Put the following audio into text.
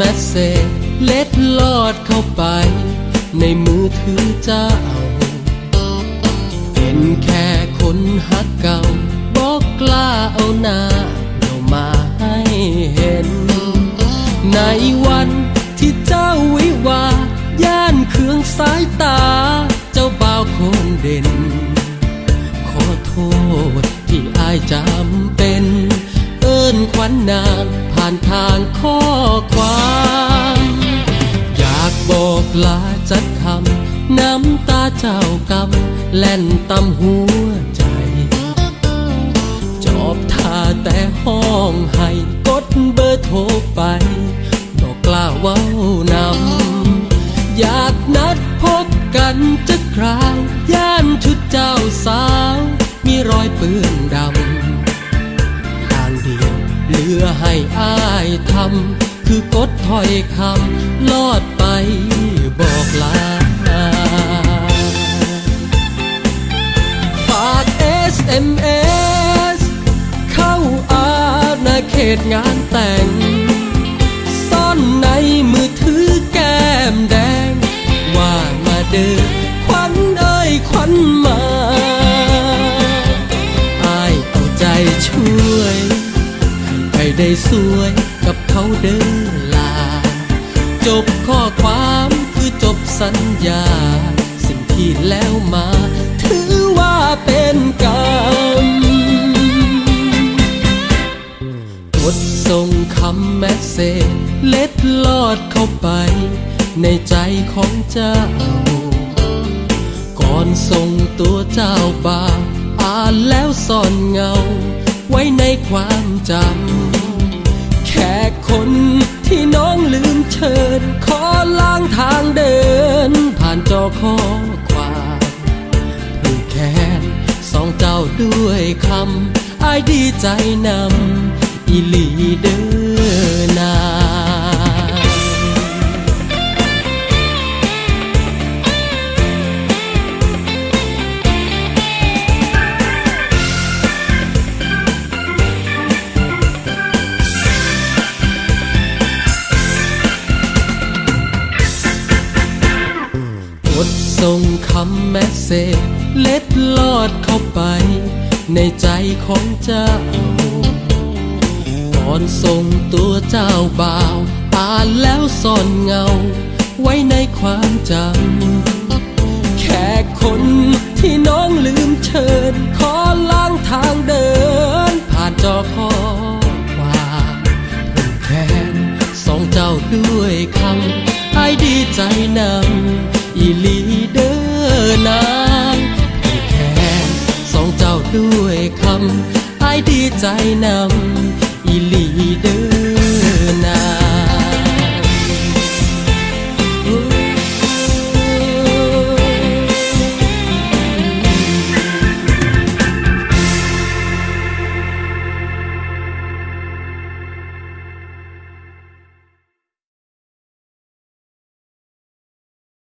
มสเซจเล็ดลอดเข้าไป ในมือถือเจ้า เป็นแค่คนฮักเก่าบอกกล้าเอาหน้าเรามาให้เห็น ในวันที่เจ้าวิวา ย่านเครื่องสายตา กลาจัดคำน้ำตาเจ้ากำแล่นตำหัวใจ จอบท่าแต่ห้องให้กดเบอร์โทรไปบอกกล้าเว้านำอยากนัดพบกันจะคราวย่านชุดเจ้าสาว มีรอยเปื้อนดำทางเดียวเหลือให้อายทำคือกดถอยคำลอดไป บอกลาฝาก SMS เข้าอาณาเขตงานแต่ง ซ่อนในมือถือแก้มแดง ว่ามาเดินควันเอ้ยควันมาอายเอาใจช่วยให้ไปได้สวยกับเขาเดินลา จบข้อความ จบสัญญา สิ่งที่แล้วมา ถือว่าเป็นกรรมกดส่งคำแมสเซจเล็ดลอดเข้าไป ในใจของเจ้า ก่อนส่งตัวเจ้าบ่าอ่านแล้วซ่อนเงา ไว้ในความจำ แค่คนที่น้องลืมเชิญขอ ผ่านจอข้อความผูกแขนสองเจ้าด้วยคำอายดีใจนำอีหลีเดอ ส่งคำแมสเซจเล็ดลอดเข้าไป ในใจของเจ้า ก่อนส่งตัวเจ้าบ่าวอ่านแล้วซ่อนเงา ไว้ในความจำ แค่คนที่น้องลืมเชิญขอ ดีใจนำอิหลีเด้อ